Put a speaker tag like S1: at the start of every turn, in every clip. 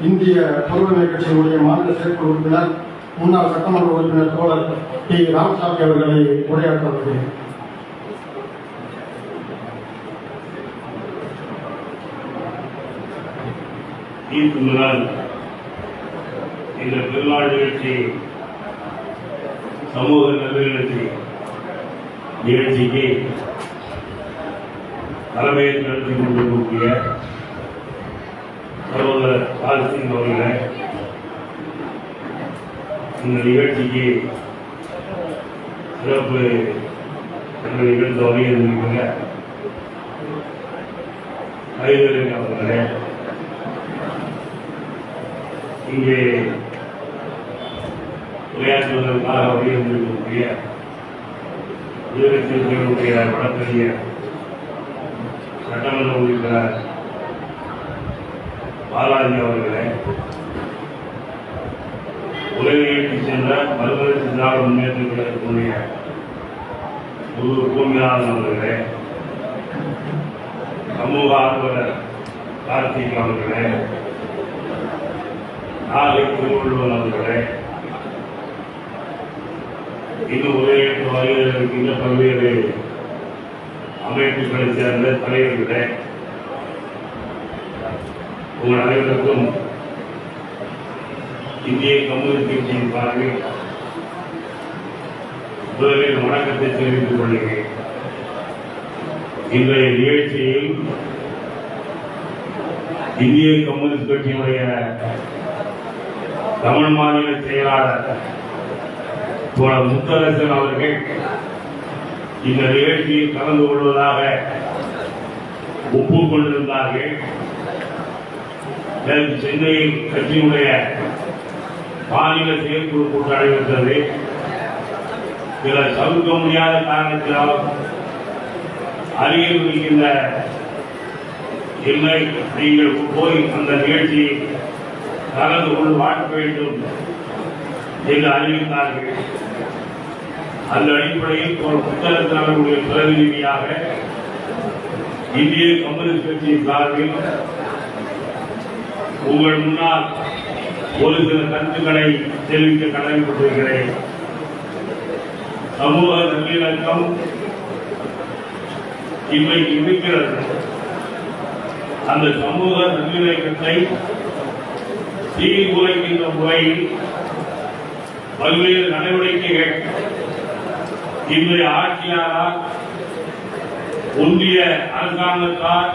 S1: இந்திய பொதுவுரிமை கட்சியினுடைய மாநில செயற்குழு உறுப்பினர் முன்னாள் சட்டமன்ற உறுப்பினர் தோழர் டி. ராமசாமி அவர்களை உரையாற்ற வருகிறேன்
S2: தீர்ப்பு முதல் இந்த பெருநாள் நிகழ்ச்சி சமூக நல்நிகழ்ச்சி நிகழ்ச்சிக்கு தலைமையை நடத்தி கொண்டிருக்கக்கூடிய சகோதரர் பால்சிங் அவர்களை இந்த நிகழ்ச்சிக்கு சிறப்பு என்ற நிகழ்ந்த வகையில் இருக்கிற ஐவரின் அவர்களே இங்கே உரையாற்றுவதற்காக வழியிருந்திருக்கக்கூடிய எதிர்கட்சியினுடைய வழக்கறிஞர் சட்டமன்ற உறுப்பினர் பாலாஜி அவர்களே உலகிற்கு சென்ற மறுமலர்ச்சி திராவிட முன்னேற்ற கழகத்தினுடைய குரு பூமிநாதன் அவர்களே சமூக ஆர்வலர் கார்த்திக் அவர்களே நாளை திருவள்ளுவர் அவர்களே இது உலகிற்கு வருகிற பல்வேறு அமைப்புகளை சேர்ந்த தலைவர்களே உங்கள் அனைவருக்கும் இந்திய கம்யூனிஸ்ட் கட்சியின் சார்பில் முதலில் வணக்கத்தை தெரிவித்துக் கொள்கிறேன். இன்றைய நிகழ்ச்சியில் இந்திய கம்யூனிஸ்ட் கட்சியினுடைய தமிழ் மாநில செயலாளர் தோழர் முத்தரசன் அவர்கள் இந்த நிகழ்ச்சியில் கலந்து கொள்வதாக ஒப்புக்கொண்டிருந்தார்கள். சென்னையில் கட்சியினுடைய மாநில செயற்குழு கூட்டம் நடைபெற்றது. சில தவிர்க்க முடியாத காரணத்தினால் அருகில் இருக்கின்ற இல்லை நீங்கள் போய் அந்த நிகழ்ச்சியை கலந்து கொண்டு வாழ்க்க வேண்டும் என்று அறிவித்தார்கள். அந்த அடிப்படையில் ஒரு புத்தகத்தினுடைய பிரதிநிதியாக இந்திய கம்யூனிஸ்ட் கட்சியின் சார்பில் உங்கள் முன்னால் ஒரு சில கருத்துக்களை தெரிவிக்க கடமைப்பட்டிருக்கிறேன் சமூக நல்லிணக்கம் இன்றைக்கு இருக்கிறது. அந்த சமூக நல்லிணக்கத்தை சீர்குலைக்கின்ற முறையில் பல்வேறு நடவடிக்கைகள் இன்றைய ஆட்சியாளர் ஒன்றிய அரசாங்கத்தால்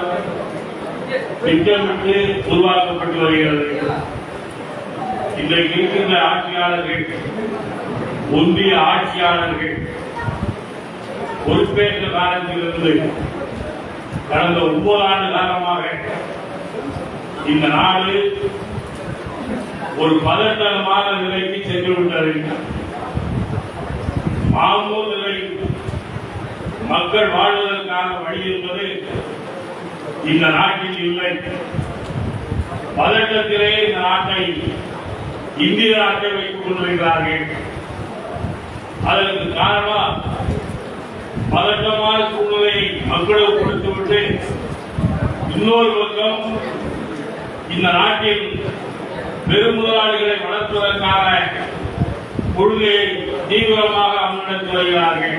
S2: திட்டமிட்டு உருவாக்கப்பட்டு வருகிறது. இன்றைக்கு இருக்கின்ற ஆட்சியாளர்கள் ஒன்றிய ஆட்சியாளர்கள் பொறுப்பேற்ற காலத்திலிருந்து கடந்த ஒன்பது ஆண்டு காலமாக இந்த நாடு ஒரு பதட்டமான நிலைக்கு சென்று விட்டது. மாமூல் நிலை மக்கள் வாழ்வதற்கான வழி என்பது இந்த நாட்டில் இல்லை. பதட்டத்திலே இந்த நாட்டை இந்திய நாட்டை வைத்துக் கொண்டிருக்கிறார்கள். அதற்கு காரணம் பதட்டமான சூழ்நிலையை மக்களுக்கு கொடுத்துவிட்டு இன்னொரு பக்கம் இந்த நாட்டில் பெருமுதலாளிகளை வளர்ப்பதற்கான கொள்கையை தீவிரமாக முன்னெடுத்து வருகிறார்கள்.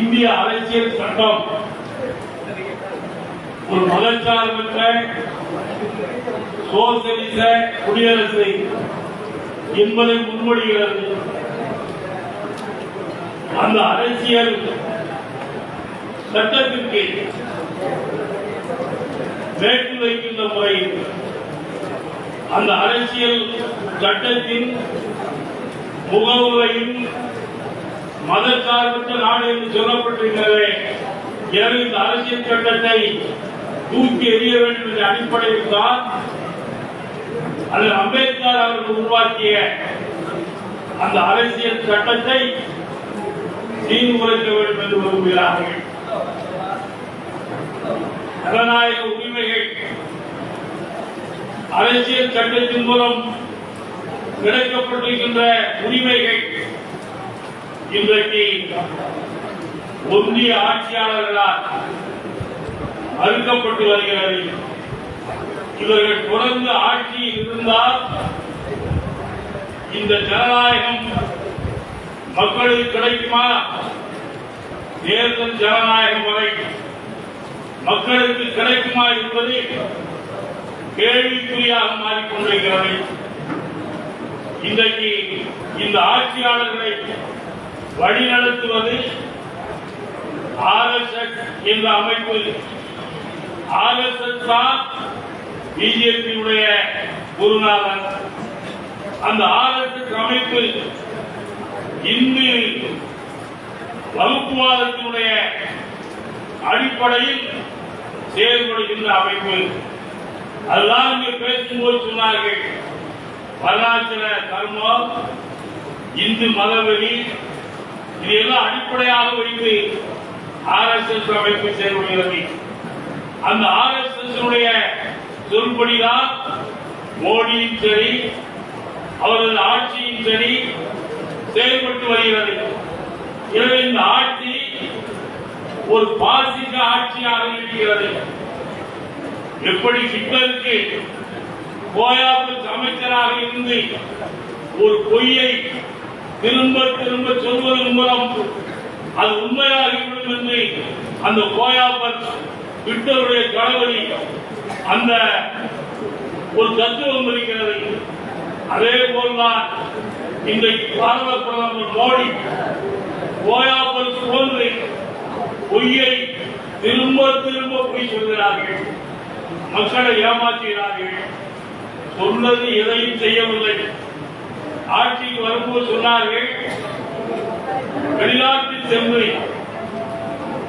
S2: இந்திய அரசியல் சட்டம் ஒரு மதச்சார்பற்ற சோசியலிச குடியரசு என்பதை முன்மொழிகிறது. அந்த அரசியல் சட்டத்திற்கு வேட்டு வைக்கின்ற முறையில் அந்த அரசியல் சட்டத்தின் முகவுரையும் மதச்சார்பற்ற நாடு என்று சொல்லப்பட்டிருக்கிறது. எனவே இந்த அரசியல் சட்டத்தை தூக்கி எறிய வேண்டும் என்ற அடிப்படையில் தான் அது அம்பேத்கர் அவர்கள் உருவாக்கிய அந்த அரசியல் சட்டத்தை சீர்குலைக்க வேண்டும் என்று விரும்புகிறார்கள். ஜனநாயக உரிமைகள் அரசியல் சட்டத்தின் மூலம் கிடைக்கப்பட்டிருக்கின்ற உரிமைகள் இன்றைக்கு ஒன்றிய ஆட்சியாளர்களால் அழுக்கப்பட்டு வருகிறார்கள் இவர்கள் தொடர்ந்து ஆட்சியில் இருந்தால் இந்த ஜனநாயகம் மக்களுக்கு கிடைக்குமா? தேர்தல் ஜனநாயகம் வரை மக்களுக்கு கிடைக்குமா என்பது கேள்விக்குறியாக மாறிக்கொண்டிருக்கிறது. இன்றைக்கு இந்த ஆட்சியாளர்களை வழிநடத்துவது ஆர்எஸ்எஸ் என்ற அமைப்பு ஆர்எஸ்எஸ் தான் பிஜேபியுடைய குருநாதன். அந்த ஆர்எஸ்எஸ் அமைப்பு இந்து வகுப்புவாதத்தினுடைய அடிப்படையில் செயல்படுகின்ற அமைப்பு. அதுதான் இங்கு பேசும்போது சொன்னார்கள். வரலாற்று தர்மம் இந்து மதவெறி இதையெல்லாம் அடிப்படையாக வைத்து ஆர்எஸ்எஸ் அமைப்பு செயல்படுகிறது. அந்த ஆர்எஸ்எஸ் சொல்படிதான் மோடியும் சரி அவரது ஆட்சியும் சரி செயல்பட்டு வருகிறது. எனவே இந்த ஆட்சி ஒரு பாசிக ஆட்சியாக இருக்கிறது. எப்படி ஹிட்லருக்கு கோயாபுரத்து அமைச்சராக இருந்து ஒரு பொய்யை திரும்ப திரும்ப சொல்வதன் மூலம் அது உண்மையாகிவிடும் என்று அந்த கோயாபர் ஹிட்லருடைய கணவரி அந்த ஒரு தத்துவம் இருக்கிறது அதே போல்தான் இன்றைக்கு பாரத பிரதமர் மோடி கோயாபல் போன்று பொய்யை திரும்ப திரும்ப பொய் சொல்கிறார்கள். மக்களை ஏமாற்றுகிறார்கள். சொன்னது எதையும் செய்யவில்லை. ஆட்சிக்கு வரும்போது சொன்னார்கள் வெளிநாட்டில் சென்று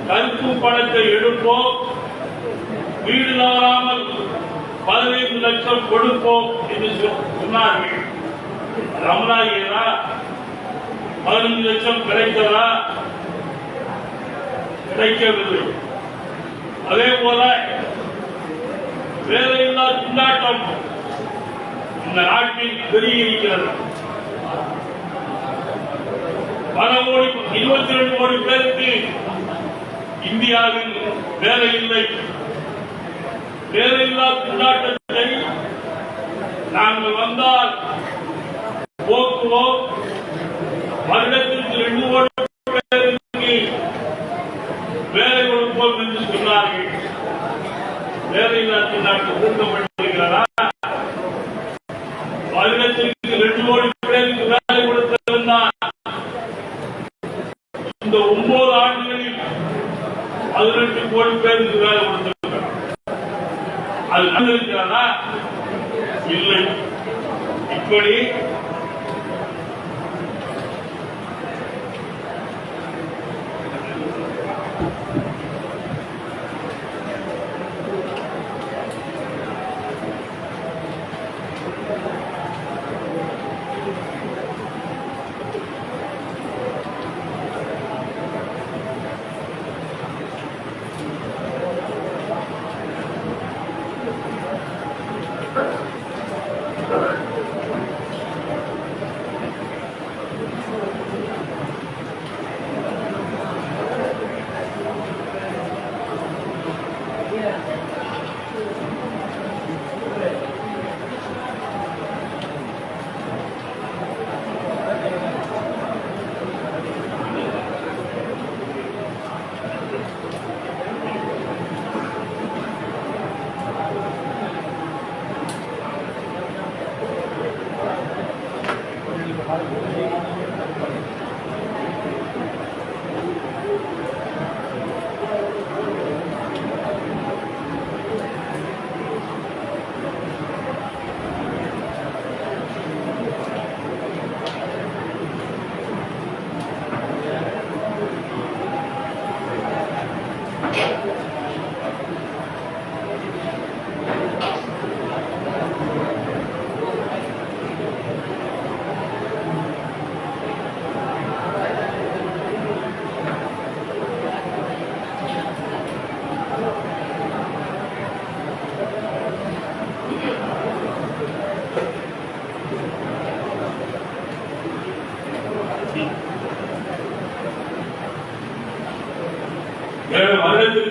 S2: கருப்பு படத்தை எடுப்போம். வீடு தவறாமல் பதினைந்து லட்சம் கொடுப்போம் என்று சொன்னார்கள். ரமணாகியதா பதினஞ்சு லட்சம் கிடைத்ததா? கிடைக்கவில்லை. அதே போல வேலையில்லா திண்டாட்டம் இந்த நாட்டில் பெருகியிருக்கிறது. பல கோடி இருபத்தி ரெண்டு கோடி பேருக்கு இந்தியாவில் வேலை இல்லை வேலையில்லா திண்டாட்டத்தை நாங்கள் வந்தால் போக்குவோம் வருடத்திற்கு ரெண்டு கோடி பேருக்கு வேலை கொடுப்போம் என்று சொன்னார்கள். வேலையில்லா திண்டாட்டம் கூட்டப்பட்டிருக்கிறதா வருடத்திற்கு ரெண்டு கோடி பேருக்கு வேலை கொடுத்திருந்தால் இந்த ஒன்பது ஆண்டுகளில் பதினெட்டு கோடி பேருக்கு வேலை கொடுத்திருக்கிறார் அது நடந்திருக்கிறதா? இல்லை. இப்படி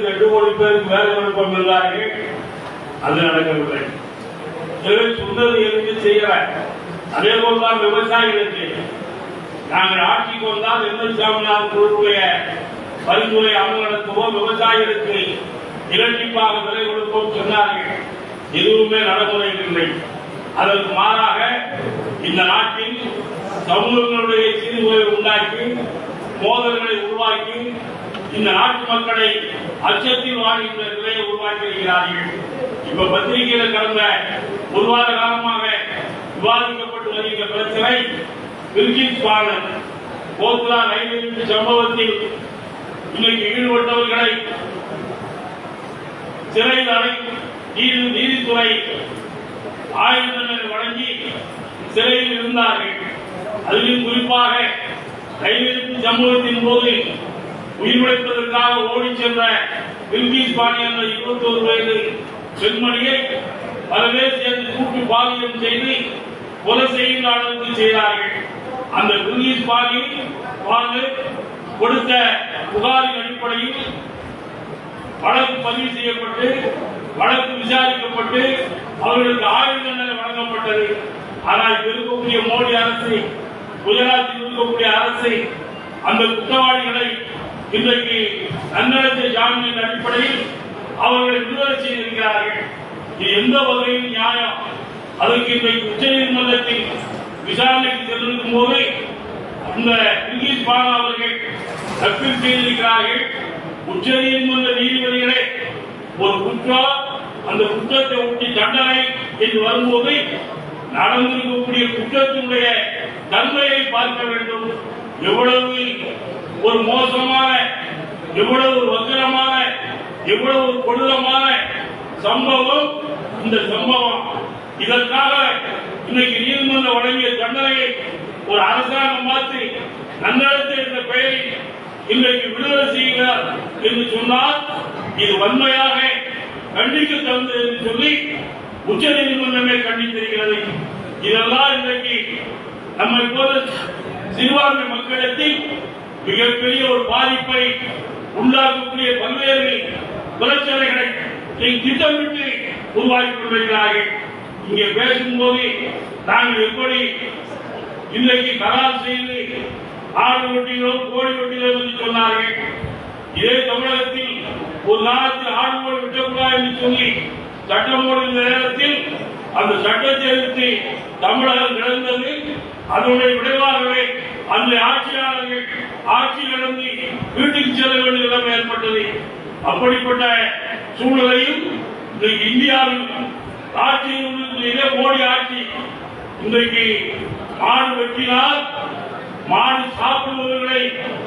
S2: ரெண்டு கோடி பேருக்கு வேலை கொடுப்போம் என்றார்கள் அது நடக்கவில்லை. சிலர் சொன்னது எதுக்கு செய்யல அதே போல்தான் விவசாயிகளுக்கு. நாங்கள் ஆட்சிக்கு வந்தால் எந்த சாமியார் குழுவுடைய பரிந்துரை அமல் நடத்துவோம் விவசாயிகளுக்கு இரட்டிப்பாக விலை கொடுப்போம் சொன்னார்கள். எதுவுமே நடைமுறையில் இல்லை அதற்கு மாறாக இந்த நாட்டில் சமூகங்களுடைய சீர்குலை உண்டாக்கி மோதல்களை உருவாக்கி இந்த நாட்டு மக்களை அச்சத்தில் வாழ்கின்ற நிலையை உருவாக்கி இருக்கிறார்கள். இப்ப பத்திரிகையில கடந்த ஒரு வார காலமாக விவாதிக்கப்பட்டு வருகின்ற பிரச்சனை பில்கிஸ் பாலன் கோத்ரா ரயில் நிலைய சம்பவத்தில் இன்னைக்கு ஈடுபட்டவர்களை சிறையில் அடை நீதி நீதித்துறை ஆயுத தண்டனை வழங்கி சிறையில் இருந்தார்கள். அதிலும் குறிப்பாக ரயில் சம்பவத்தின் போது உயிரிழப்பதற்காக ஓடிச் சென்ற பில்கிஸ் பாணி என்ற இருபத்தி ஒரு வயது பெண்மணியை பல சேர்ந்து கூட்டு பாலியம் செய்து கொலை செய்கின்ற அளவுக்கு செய்தார்கள். அந்த பில்கிஸ் பாணி வாழ்ந்து கொடுத்த புகாரின் அடிப்படையில் வழக்கு பதிவு செய்யப்பட்டு வழக்கு விசாரிக்கப்பட்டு அவர்களுக்கு ஆயுள் தண்டனை வழங்கப்பட்டது. ஆனால் இருக்கக்கூடிய மோடி அரசு குஜராத்தில் இருக்கக்கூடிய அரசு அந்த குற்றவாளிகளை இன்றைக்கு நன்னடத்தை ஜாமீனின் அடிப்படையில் அவர்களை விடுதலை செய்திருக்கிறார்கள் இது எந்த வகையில் நியாயம்? அதற்கு இன்றைக்கு உச்ச நீதிமன்றத்தில் விசாரணைக்கு சென்றிருக்கும் போது அந்த இங்கிலீஷ் பாலா அவர்கள் தப்பில் செய்திருக்கிறார்கள். உச்ச நீதிமன்ற நீதிபதிகளே ஒரு குற்றம் அந்த குற்றத்தை ஒட்டி தண்டனை என்று வரும்போது நடந்திருக்கக்கூடிய குற்றத்தினுடைய தன்மையை பார்க்க வேண்டும். எவ்வளவு ஒரு மோசமான எவ்வளவு ஒரு வக்கரமான எவ்வளவு ஒரு கொடூரமான சம்பவம் இந்த சம்பவம். இதற்காக இன்னைக்கு நீதிமன்றம் வழங்கிய தண்டனையை ஒரு அரசாங்கம் மாற்றி நன்னடத்தை என்ற பெயரில் இன்றைக்கு விடுதலை செய்கிறார் என்று சொன்னால் இது வன்மையாக கண்டிக்க தகுந்தது என்று சொல்லி உச்ச நீதிமன்றமே கண்டித்திருக்கிறது. இதெல்லாம் இன்றைக்கு நம்மை போல சிறுபான்மை மக்களிடத்தில் மிகப்பெரிய ஒரு பாதிப்பை உண்டாக்கக்கூடிய பல்வேறு பிரச்சனைகளை இங்கு திட்டமிட்டு உருவாக்கி கொண்டிருக்கிறார்கள். இங்கே பேசும்போது நாங்கள் எப்படி இன்றைக்கு கரார் செய்து ஆடு ஒட்டிகளோ கோழி ஒட்டிகளோ என்று சொன்னார்கள். இதே தமிழகத்தில் ஒரு நாளத்தில் ஆடு கோழி விட்டக்கூடாது என்று சொல்லி சட்டம் போடுகிற நேரத்தில் அந்த சட்டத்தை எதிர்த்து தமிழகம் கிடந்தது அதனுடைய விளைவாகவே அந்த ஆட்சியாளர்கள் ஆட்சி வீட்டுக்கு செல்ல வேண்டிய நிலைமை ஏற்பட்டது. அப்படிப்பட்ட சூழலையும் இன்றைக்கு இந்தியாவில் ஆட்சியில் உள்ள மோடி ஆட்சி இன்றைக்கு மாடு வெட்டினால் மாடு சாப்பிடுபவர்களை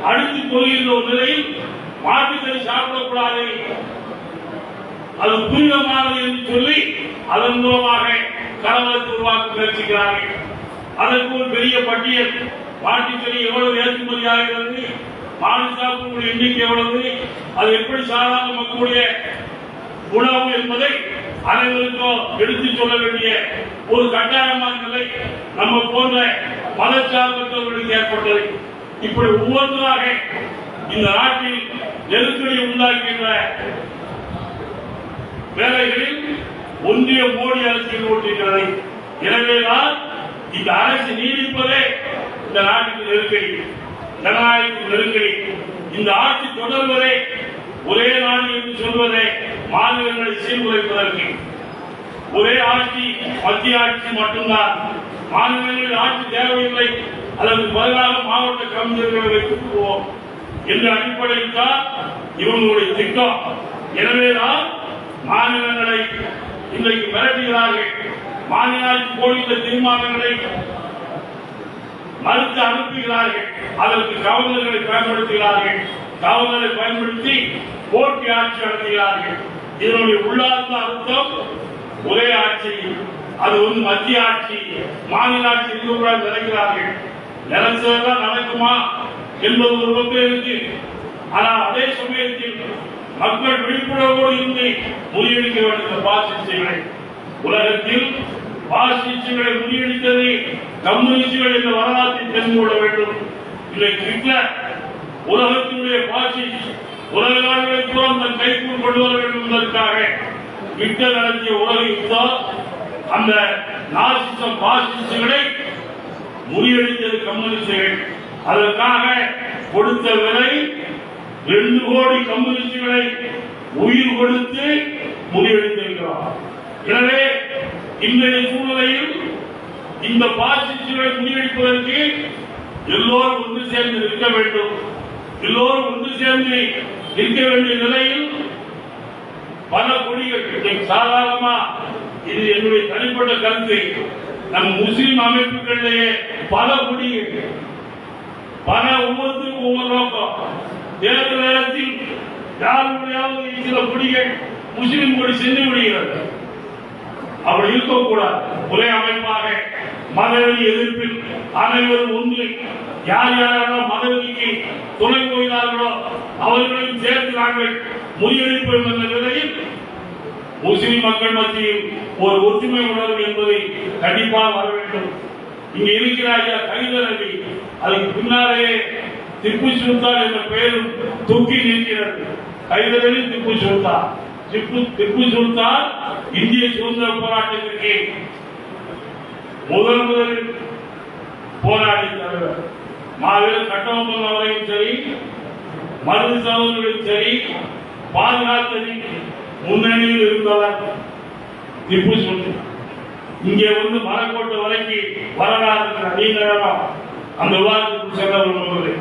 S2: அடித்து கொள்கின்ற ஒரு நிலையில் மாட்டுக்கறி சாப்பிடக்கூடாது. அது புனிதமானது என்று சொல்லி அதன் மூலமாக கலவரத்தை உருவாக்க முயற்சிக்கிறார்கள். அதற்கு ஒரு பெரிய பட்டியல் மாட்டுக்கறி எவ்வளவு ஏற்றுமதி ஆகிறது மாடு சாப்பிடக்கூடிய எண்ணிக்கை எவ்வளவு அது எப்படி சாதாரண மக்களுடைய உணவு என்பதை அனைவருக்கும் எடுத்துச் சொல்ல வேண்டிய ஒரு கட்டாயமான நிலை நம்ம போன்ற மதச்சார்பற்றவர்களுக்கு ஏற்பட்டது. இப்படி ஒவ்வொன்றாக இந்த நாட்டில் நெருக்கடி உண்டாக்குகின்ற வேலைகளில் ஒன்றிய மோடி அரசு ஈடுபட்டிருக்கிறது. எனவேதான் இந்த அரசு நீடிப்பதே இந்த நாட்டுக்கு நெருக்கடி ஜனநாயகத்துக்கு நெருக்கடி. இந்த ஆட்சி தொடர்வதே ஒரே நாடு என்று சொல்வதே மாநிலங்களை சீர்குலைப்பதற்கு. ஒரே ஆட்சி மத்திய ஆட்சி மட்டும்தான். மாநிலங்களில் ஆட்சி தேவையில்லை. அதற்கு பதிலாக மாவட்ட கமிஷனர்களை வைத்துக்குவோம் என்ற அடிப்படையில் தான் இவங்களுடைய திட்டம். எனவேதான் மாநிலங்களை இன்றைக்கு மிரட்டுகிறார்கள். மாநில ஆட்சி போடுகின்ற தீர்மானங்களை மறுத்து அனுப்புகிறார்கள். அதற்கு கவர்னர்களை பயன்படுத்துகிறார்கள். கவர்னரை பயன்படுத்தி போட்டி ஆட்சி நடத்துகிறார்கள். இதனுடைய உள்ளார்ந்த அர்த்தம் ஒரே ஆட்சி. அது வந்து மத்திய ஆட்சி. மாநில ஆட்சி இருக்கக்கூடாது நினைக்கிறார்கள். நினைச்சதெல்லாம் நடக்குமா என்பது ஒரு பக்கம் இருக்கு. ஆனால் அதே சமயத்தில் மக்கள் விழிப்புணர்வோடு இருந்து முறியடிக்க வேண்டிய பாசிஸ்டுகளை உலகத்தில் பாசிஸ்டுகளை முறியடித்தது கம்யூனிஸ்டுகள் என்ற வரலாற்றை தெரிந்து கொள்ள வேண்டும். இன்றைக்கு ஹிட்லர் உலகத்தினுடைய பாசிஸ்ட் உலக நாடுகளை கூட தன் கைக்குள் கொண்டு வர வேண்டும் என்பதற்காக ஹிட்லர் நடத்திய உலக யுத்தம் அந்த நாசிசம் பாசிஸ்டுகளை முறியடித்தது கம்யூனிஸ்டுகள். அதற்காக கொடுத்த விலை ரெண்டு கோடி கம்யூனிஸ்டுகளை உயிர் கொடுத்து முறியடித்திருக்கிறார். எனவே இன்றைய சூழ்நிலையில் இந்த பாசிட்டிவை முறியடிப்பதற்கு எல்லோரும் ஒன்று சேர்ந்து நிற்க வேண்டும். எல்லோரும் ஒன்று சேர்ந்து நிற்க வேண்டிய நிலையில் பல கொடிகள் சாதாரணமா இது என்னுடைய தனிப்பட்ட கருத்து. நம் முஸ்லிம் அமைப்புகளிலேயே பல கொடிகள் பல ஒவ்வொருத்தருக்கும் ஒவ்வொரு நோக்கம். தேர்தல் நேரத்தில் யாருடையாவது சில கொடிகள் முஸ்லிம் கொடி சென்று விடுகிறது. அப்படி இருக்கக்கூடாது. உலக அமைப்பாக மதவெளி எதிர்ப்பில் அனைவரும் ஒன்று. யார் யாரெல்லாம் மதவெளிக்கு துணை போகிறார்களோ அவர்களையும் சேர்த்து நாங்கள் முறியடிப்போம் என்ற நிலையில் முஸ்லிம் மக்கள் மத்தியில் ஒரு ஒற்றுமை உணர்வு என்பதை கண்டிப்பாக வர வேண்டும். இங்கு இருக்கிற ஐயா கைதர் அலி அதுக்கு பின்னாலே திப்பு சுல்தான் என்ற பெயரும் தூக்கி நிற்கிறது. கவிதர் அலி திப்பு சுல்தான். திப்பு திப்பு சுல்தான் இந்திய சுதந்திர போராட்டத்திற்கு முதல் முதலில் போராடி தலைவர். மாவீரர் கட்டபொம்மன் அவரையும் சரி மருது சகோதரர்களும் சரி பாதுகாத்ததில் முன்னணியில் இருந்தவர் திப்பு சுல்தான். இங்கே வந்து மரக்கோட்டை வரைக்கும் வரலாறு இருக்கிற நீண்ட நேரம் அந்த விவாதத்துக்கு செல்ல விரும்புவது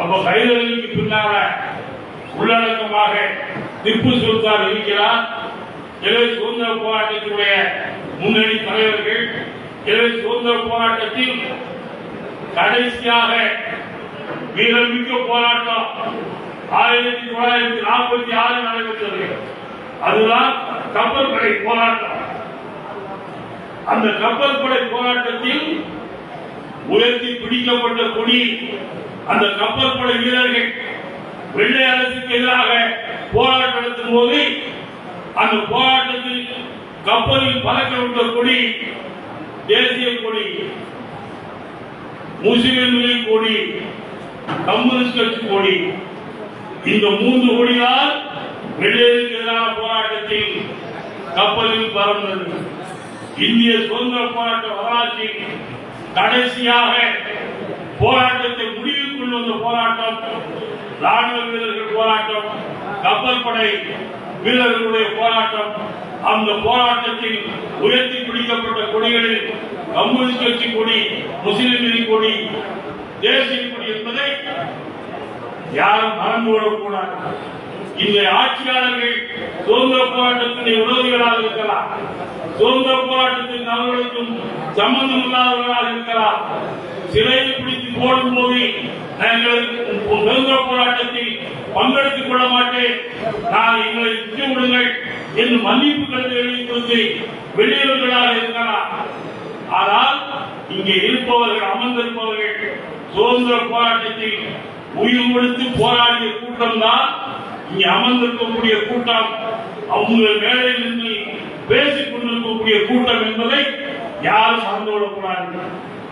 S2: அப்ப கைதலுக்கு பின்னால உள்ளடக்கமாக திப்பு சுல்தான் இருக்கிறார். எனவே சுதந்திர போராட்டத்தினுடைய முன்னணி தலைவர்கள் எனவே சுதந்திர போராட்டத்தில் கடைசியாக மிக போராட்டம் ஆயிரத்தி தொள்ளாயிரத்தி நாற்பத்தி ஆறு நடைபெற்றது. அதுதான் கப்பல் படை போராட்டம். அந்த கப்பல் படை போராட்டத்தில் உயர்த்தி பிடிக்கப்பட்ட கொடி அந்த கப்பல் படை வீரர்கள் வெள்ளை அரசுக்கு எதிராக போராட்டம் நடத்தும் போது அந்த போராட்டத்தில் கப்பலில் பறக்க கொடி தேசிய கொடி முஸ்லிம்களின் கொடி கம்யூனிஸ்ட் கட்சி கொடி இந்த மூன்று கொடியால் வெள்ளையருக்கு எதிரான போராட்டத்தில் கப்பலில் பறந்தது இந்திய சுதந்திர போராட்ட வரலாற்றில் கடைசியாக போராட்டத்தை முடிவுக்கு கொண்டு வந்த போராட்டம் ராணுவ வீரர்கள் போராட்டம் கப்பல் படை வீரர்களுடைய போராட்டம். அந்த போராட்டத்தில் உயர்த்தி பிடிக்கப்பட்ட கொடிகளில் கம்யூனிஸ்ட் கட்சி கொடி முஸ்லிம் லீக் கொடி தேசிய கொடி என்பதை யாரும் மறந்து விடக்கூடாது இந்த ஆட்சியாளர்கள் சுதந்திர போராட்டத்தினுடைய விரோதிகளாக இருக்கலாம். சுதந்திர போராட்டத்தின் அவர்களுக்கும் சம்பந்தம் இல்லாதவர்களாக இருக்கலாம். சிறையில் பிடித்து போடும் போது நாங்கள் சுதந்திர போராட்டத்தில் பங்கெடுத்துக் கொள்ள மாட்டேன். நான் எங்களை விட்டு விடுங்கள் என்று மன்னிப்பு கருத்து எழுதி கொடுத்து வெளியவர்களாக இருக்கலாம் ஆனால் இங்கே இருப்பவர்கள் அமர்ந்திருப்பவர்கள் சுதந்திர போராட்டத்தில் உயிர் கொடுத்து போராடிய கூட்டம் தான் இங்கே அமர்ந்திருக்கக்கூடிய கூட்டம். அவங்க மேடையில் நின்று பேசிக் கொண்டிருக்கக்கூடிய கூட்டம் என்பதை யாரும் மறந்து விடக்கூடாது.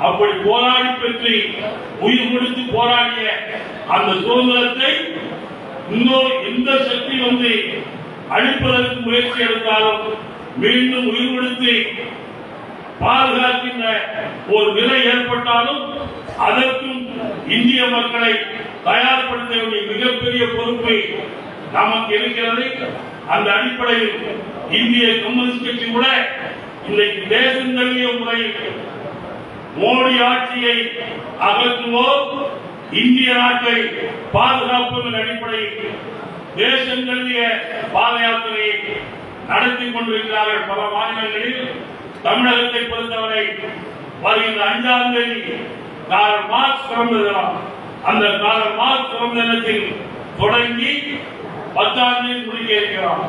S2: அப்படி போராடி பெற்று உயிர் கொடுத்து போராடிய அந்த சுதந்திரத்தை இன்னொரு எந்த சக்தி வந்து அழிப்பதற்கு முயற்சி எடுத்தாலும் மீண்டும் உயிர் கொடுத்து பாதுகாக்கின்ற ஒரு நிலை ஏற்பட்டாலும் அதற்கும் இந்திய மக்களை தயார்படுத்த வேண்டிய மிகப்பெரிய பொறுப்பு நமக்கு இருக்கிறது. அந்த அடிப்படையில் இந்திய கம்யூனிஸ்ட் கட்சி கூட இன்னைக்கு தேசம் தழுவிய முறையில் மோடி ஆட்சியை அகற்றுவோம் இந்திய நாட்டை பாதுகாப்பதன் அடிப்படையில் தேசம் தழுவிய பாத யாத்திரையை நடத்தி கொண்டிருக்கிறார்கள் பல மாநிலங்களில். தமிழகத்தை பொறுத்தவரை வருகின்ற அஞ்சாம் தேதி காரல் மார்க் சிறந்த தினம். அந்த காரல் மார்க் சிறந்த தினத்தில் தொடங்கி பத்தாம் தேதி முடிக்க இருக்கிறோம்.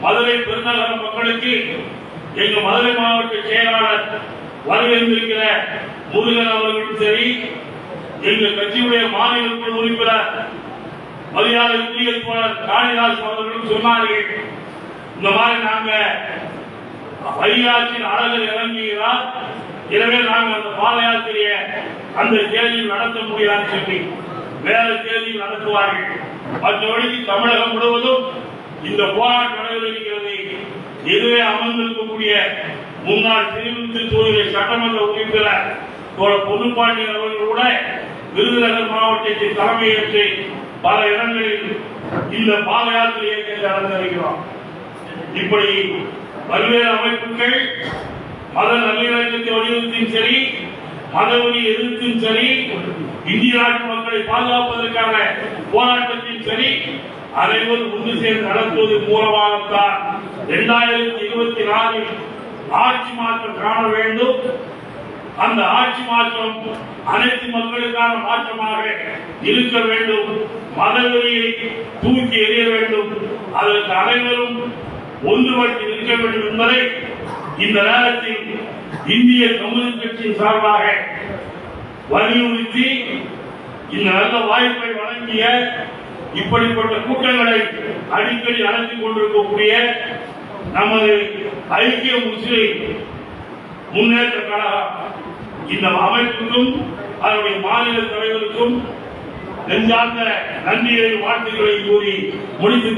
S2: மதுரை பெருநகர மக்களுக்கு எங்கள் மதுரை மாவட்ட செயலாளர் வருகின்றிருக்கிற முருகன் அவர்களும் சரி எங்கள் கட்சியுடைய மாநில குழு உறுப்பினர் மரியாதைக்குரிய தோழர் காளிதாஸ் அவர்களும் சொன்னார்கள் இந்த மாதிரி நாங்க வைகாற்றின் அழகர் இறங்குகிறார் எனவே நாங்கள் அந்த பாத யாத்திரையை அந்த தேதியில் நடத்த முடியாதுன்னு சொல்லி வேற தேதியில் நடத்துவார்கள். மற்றபடி தமிழகம் முழுவதும் இந்த போராட்டம் நடைபெறுகிறது. எதிரே அமர்ந்திருக்கக்கூடிய முன்னாள் திருவிழு சட்டமன்ற உறுப்பினர் பொதுப்பாண்டியன் அவர்கள் கூட விருதுநகர் மாவட்டத்தில் தலைமையேற்று பல இடங்களில் இந்த பாத யாத்திரை இயக்கத்தை நடந்திருக்கிறோம் இப்படி பல்வேறு அமைப்புகள் மத நல்லிணக்கத்தை வலியுறுத்தியும் சரி மதவெறி எதிர்த்தும் சரி இந்திய நாட்டு மக்களை பாதுகாப்பதற்கான போராட்டத்தின் சரி அனைவரும் ஒன்று சேர்ந்து நடத்துவதன் மூலமாகத்தான். இரண்டாயிரத்தி இருபத்தி நாலில் ஆட்சி மாற்றம் காண வேண்டும். அந்த ஆட்சி மாற்றம் அனைத்து மக்களுக்கான மாற்றமாக இருக்க வேண்டும். மதவெறியை தூக்கி எறிய வேண்டும். அதற்கு அனைவரும் ஒன்றுபட்டு இருக்க வேண்டும் என்பதை இந்த நேரத்தில் இந்திய கம்யூனிஸ்ட் கட்சியின் சார்பாக வலியுறுத்தி இந்த நல்ல வாய்ப்பை வழங்கிய இப்படிப்பட்ட கூட்டங்களை அடிக்கடி நடத்தி கொண்டிருக்கக்கூடிய நமது ஐக்கிய முஸ்லிம் முன்னேற்ற கழகம் இந்த அமைப்புக்கும் அதனுடைய மாநில தலைவருக்கும் நெஞ்சார்ந்த நன்றியை வாழ்த்துக்களை கூறி முடித்துக்